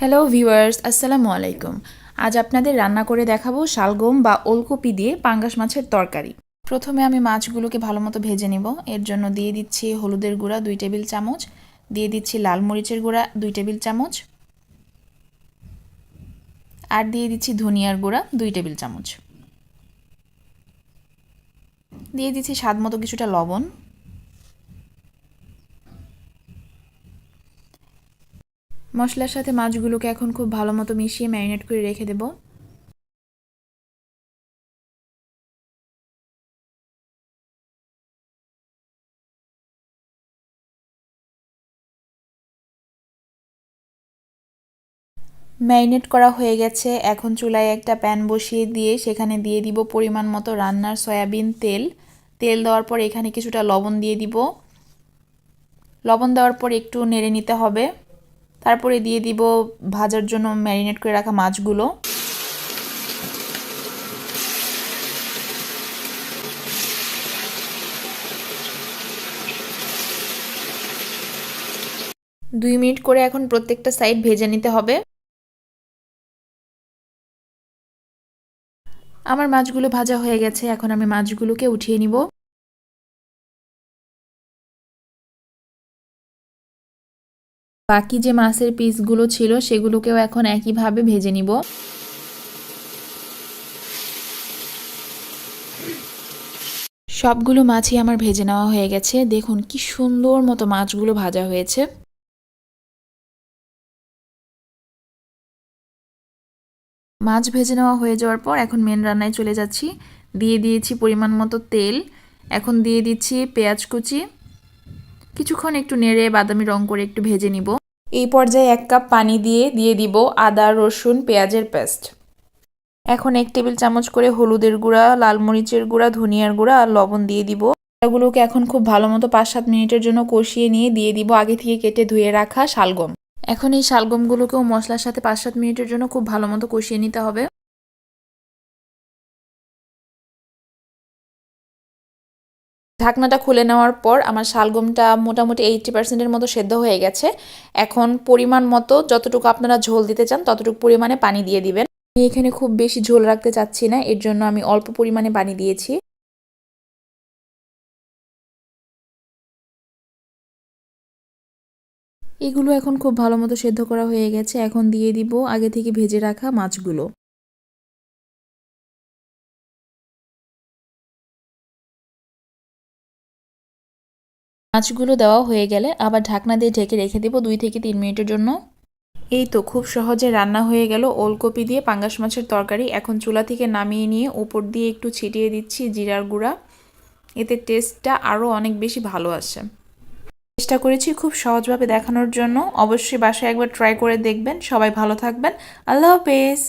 Hello viewers আসসালামু আলাইকুম আজ আপনাদের রান্না করে দেখাবো শালগম বা ওলকপি দিয়ে পাঙ্গাস মাছের তরকারি। প্রথমে আমি মাছগুলোকে ভালো মতো ভেজে নেব। এর জন্য দিয়ে দিচ্ছি হলুদের গুঁড়া দুই টেবিল চামচ। দিয়ে দিচ্ছি লাল মরিচের গুঁড়া দুই টেবিল চামচ। আর দিয়ে দিচ্ছি ধনিয়ার গুঁড়া দুই টেবিল চামচ। দিয়ে দিচ্ছি স্বাদ মতো কিছুটা লবণ। মশলার সাথে মাছগুলোকে এখন খুব ভালো মতো মিশিয়ে ম্যারিনেট করে রেখে দেব। ম্যারিনেট করা হয়ে গেছে। এখন চুলায় একটা প্যান বসিয়ে দিয়ে সেখানে দিয়ে দিব পরিমাণ মতো রান্নার সয়াবিন তেল। তেল দেওয়ার পর এখানে কিছুটা লবণ দিয়ে দিব। লবণ দেওয়ার পর একটু নেড়ে নিতে হবে। তারপরে দিয়ে দিব ভাজার জন্য ম্যারিনেট করে রাখা মাছগুলো। দুই মিনিট করে এখন প্রত্যেকটা সাইড ভেজে নিতে হবে। আমার মাছগুলো ভাজা হয়ে গেছে, এখন আমি মাছগুলোকে উঠিয়ে নিব। বাকি যে মাছের পিসগুলো ছিল সেগুলোকেও এখন একইভাবে ভেজে নিব। সবগুলো মাছই আমার ভেজে নেওয়া হয়ে গেছে। দেখুন কি সুন্দর মতো মাছগুলো ভাজা হয়েছে। মাছ ভেজে নেওয়া হয়ে যাওয়ার পর এখন মেন রান্নায় চলে যাচ্ছি। দিয়ে দিয়েছি পরিমাণ মতো তেল। এখন দিয়ে দিচ্ছি পেঁয়াজ কুচি। কিছুক্ষণ একটু নেড়ে বাদামি রং করে একটু ভেজে নিব। এই পর্যায়ে এক কাপ পানি দিয়ে দিয়ে দিব আদা, রসুন, পেঁয়াজের পেস্ট। এখন এক টেবিল চামচ করে হলুদের গুঁড়া, লাল মরিচের গুঁড়া, ধনিয়ার গুঁড়া আর লবণ দিয়ে দিব। এগুলোকে এখন খুব ভালো মতো পাঁচ সাত মিনিটের জন্য কষিয়ে নিয়ে দিয়ে দিব আগে থেকে কেটে ধুয়ে রাখা শালগম। এখন এই শালগমগুলোকেও মশলার সাথে পাঁচ সাত মিনিটের জন্য খুব ভালো মতো কষিয়ে নিতে হবে। ঢাকনাটা খুলে নেওয়ার পর আমার শালগমটা মোটামুটি এইটটি পার্সেন্টের মতো সেদ্ধ হয়ে গেছে। এখন পরিমাণ মতো যতটুকু আপনারা ঝোল দিতে চান ততটুকু পরিমাণে পানি দিয়ে দিবেন। আমি এখানে খুব বেশি ঝোল রাখতে চাচ্ছি না, এর জন্য আমি অল্প পরিমাণে পানি দিয়েছি। এগুলো এখন খুব ভালো মতো সেদ্ধ করা হয়ে গেছে। এখন দিয়ে দিব আগে থেকে ভেজে রাখা মাছগুলো। মাছগুলো দেওয়া হয়ে গেলে আবার ঢাকনা দিয়ে ঢেকে রেখে দেবো দুই থেকে তিন মিনিটের জন্য। এই তো খুব সহজে রান্না হয়ে গেল। ওলকপি দিয়ে পাঙ্গাস মাছের তরকারি এখন চুলা থেকে নামিয়ে নিয়ে উপর দিয়ে একটু ছিটিয়ে দিচ্ছি জিরার গুঁড়া। এতে টেস্টটা আরও অনেক বেশি ভালো আসে। চেষ্টা করেছি খুব সহজভাবে দেখানোর জন্য। অবশ্যই বাসায় একবার ট্রাই করে দেখবেন। সবাই ভালো থাকবেন। আল্লাহ হাফেজ।